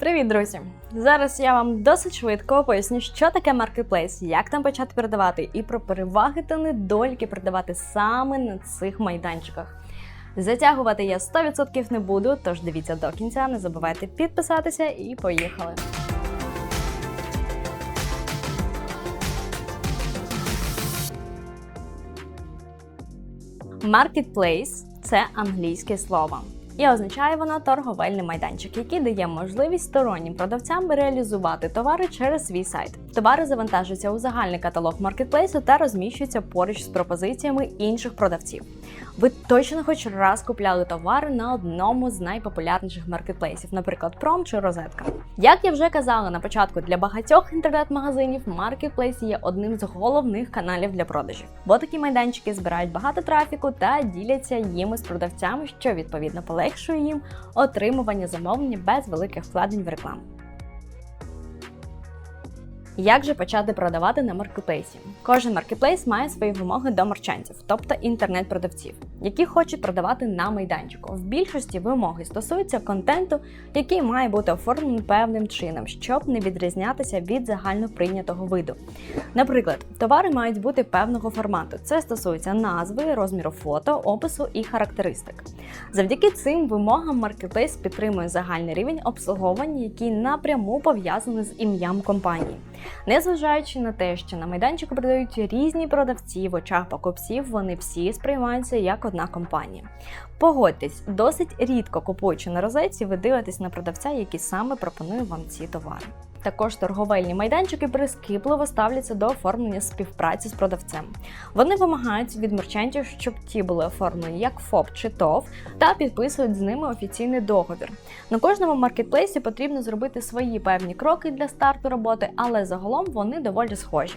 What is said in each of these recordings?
Привіт, друзі! Зараз я вам досить швидко поясню, що таке маркетплейс, як там почати продавати, і про переваги та недоліки продавати саме на цих майданчиках. Затягувати я 100% не буду, тож дивіться до кінця, не забувайте підписатися і поїхали. Marketplace – це англійське слово. І означає воно торговельний майданчик, який дає можливість стороннім продавцям реалізувати товари через свій сайт. Товари завантажуються у загальний каталог маркетплейсу та розміщуються поруч з пропозиціями інших продавців. Ви точно хоч раз купляли товари на одному з найпопулярніших маркетплейсів, наприклад, Пром чи Розетка. Як я вже казала на початку, для багатьох інтернет-магазинів маркетплейс є одним з головних каналів для продажів, бо такі майданчики збирають багато трафіку та діляться їм з продавцями, що відповідно полегшує їм отримування замовлення без великих вкладень в рекламу. Як же почати продавати на маркетплейсі? Кожен маркетплейс має свої вимоги до марчантів, тобто інтернет-продавців, які хочуть продавати на майданчику. В більшості вимоги стосуються контенту, який має бути оформлений певним чином, щоб не відрізнятися від загально прийнятого виду. Наприклад, товари мають бути певного формату. Це стосується назви, розміру фото, опису і характеристик. Завдяки цим вимогам маркетплейс підтримує загальний рівень обслуговування, який напряму пов'язаний з ім'ям компанії. Незважаючи на те, що на майданчику продають різні продавці в очах покупців, вони всі сприймаються як одна компанія. Погодьтесь, досить рідко купуючи на розетці, ви дивитесь на продавця, який саме пропонує вам ці товари. Також торговельні майданчики прискіпливо ставляться до оформлення співпраці з продавцем. Вони вимагають від мерчантів, щоб ті були оформлені як ФОП чи ТОВ, та підписують з ними офіційний договір. На кожному маркетплейсі потрібно зробити свої певні кроки для старту роботи, але загалом вони доволі схожі.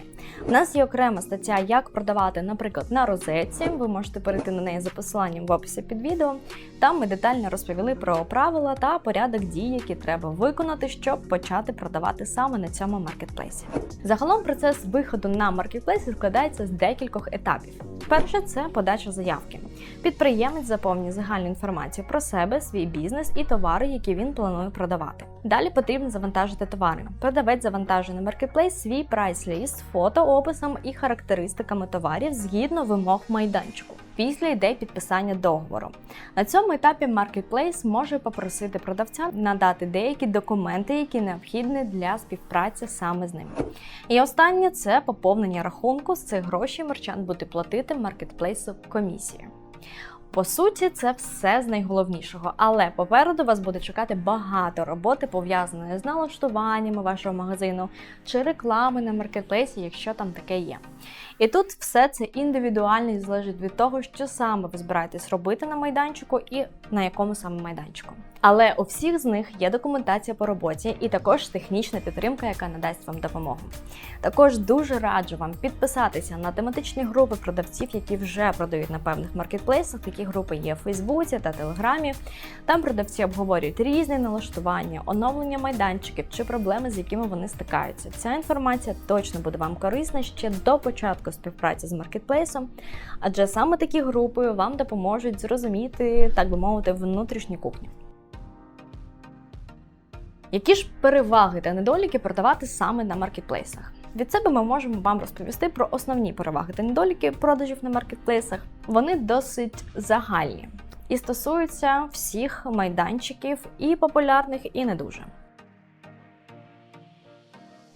У нас є окрема стаття, як продавати, наприклад, на розетці. Ви можете перейти на неї за посиланням в описі під відео. Там ми детально розповіли про правила та порядок дій, які треба виконати, щоб почати продавати саме на цьому маркетплейсі. Загалом процес виходу на маркетплейс складається з декількох етапів. Перше це подача заявки. Підприємець заповнює загальну інформацію про себе, свій бізнес і товари, які він планує продавати. Далі потрібно завантажити товари. Продавець завантажує на маркетплейс свій прайс-ліст з фото, описом і характеристиками товарів згідно вимог майданчику. Після йде підписання договору. На цьому етапі маркетплейс може попросити продавця надати деякі документи, які необхідні для співпраці саме з ним. І останнє це поповнення рахунку. З цих грошей мерчант буде платити маркетплейсу комісії. По суті, це все з найголовнішого, але попереду вас буде чекати багато роботи, пов'язаної з налаштуваннями вашого магазину чи реклами на маркетплейсі, якщо там таке є. І тут все це індивідуально і залежить від того, що саме ви збираєтесь робити на майданчику і на якому саме майданчику. Але у всіх з них є документація по роботі і також технічна підтримка, яка надасть вам допомогу. Також дуже раджу вам підписатися на тематичні групи продавців, які вже продають на певних маркетплейсах. Такі групи є в Фейсбуці та Телеграмі. Там продавці обговорюють різні налаштування, оновлення майданчиків чи проблеми, з якими вони стикаються. Ця інформація точно буде вам корисна ще до початку співпраці з маркетплейсом, адже саме такі групи вам допоможуть зрозуміти, так би мовити, внутрішню кухню. Які ж переваги та недоліки продавати саме на маркетплейсах? Від себе ми можемо вам розповісти про основні переваги та недоліки продажів на маркетплейсах. Вони досить загальні і стосуються всіх майданчиків, і популярних, і не дуже.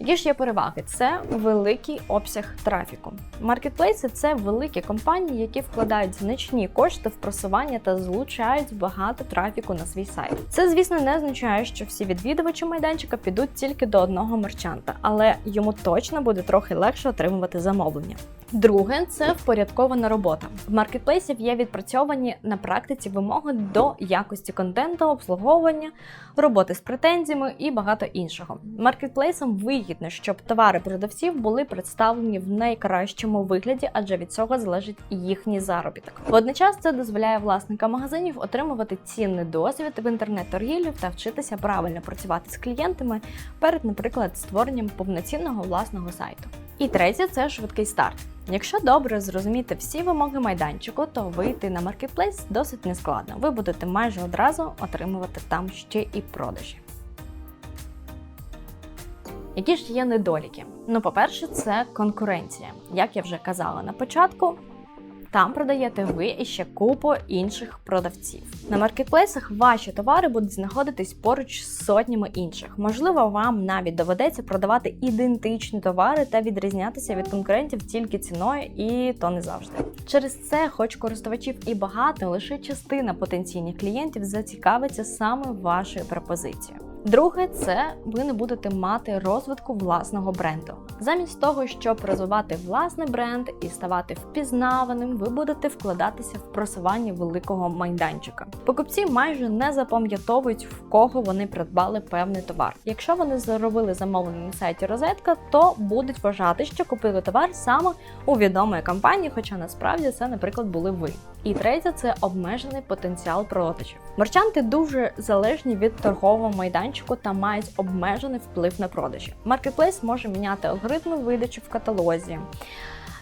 Які ж є переваги? Це великий обсяг трафіку. Маркетплейси це великі компанії, які вкладають значні кошти в просування та залучають багато трафіку на свій сайт. Це, звісно, не означає, що всі відвідувачі майданчика підуть тільки до одного мерчанта, але йому точно буде трохи легше отримувати замовлення. Друге це впорядкована робота. В маркетплейсів є відпрацьовані на практиці вимоги до якості контенту, обслуговування, роботи з претензіями і багато іншого. Маркетплейсам вигідно, щоб товари продавців були представлені в найкращому вигляді, адже від цього залежить їхній заробіток. Водночас це дозволяє власникам магазинів отримувати цінний досвід в інтернет-торгівлі та вчитися правильно працювати з клієнтами перед, наприклад, створенням повноцінного власного сайту. І третє це швидкий старт. Якщо добре зрозуміти всі вимоги майданчику, то вийти на маркетплейс досить нескладно. Ви будете майже одразу отримувати там ще і продажі. Які ж є недоліки? Ну, по-перше, це конкуренція. Як я вже казала на початку, там продаєте ви і ще купу інших продавців. На маркетплейсах ваші товари будуть знаходитись поруч з сотнями інших. Можливо, вам навіть доведеться продавати ідентичні товари та відрізнятися від конкурентів тільки ціною, і то не завжди. Через це, хоч користувачів і багато, лише частина потенційних клієнтів зацікавиться саме вашою пропозицією. Друге, це ви не будете мати розвитку власного бренду. Замість того, щоб розвивати власний бренд і ставати впізнаваним, ви будете вкладатися в просування великого майданчика. Покупці майже не запам'ятовують, в кого вони придбали певний товар. Якщо вони зробили замовлення на сайті Розетка, то будуть вважати, що купили товар саме у відомої компанії, хоча насправді це, наприклад, були ви. І третє це обмежений потенціал продажів. Мерчанти дуже залежні від торгового майданчику та мають обмежений вплив на продажі. Маркетплейс може міняти алгоритми видачі в каталозі.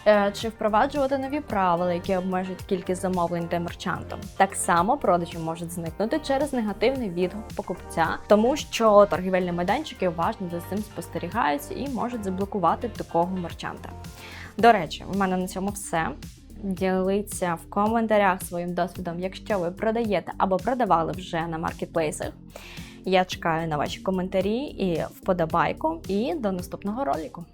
е, Чи впроваджувати нові правила, які обмежують кількість замовлень для мерчантом. Так само продажі можуть зникнути через негативний відгук покупця, тому що торгівельні майданчики уважно за цим спостерігаються і можуть заблокувати такого мерчанта. До речі, в мене на цьому все. Діліться в коментарях своїм досвідом, якщо ви продаєте або продавали вже на маркетплейсах. Я чекаю на ваші коментарі і вподобайку. І до наступного ролику.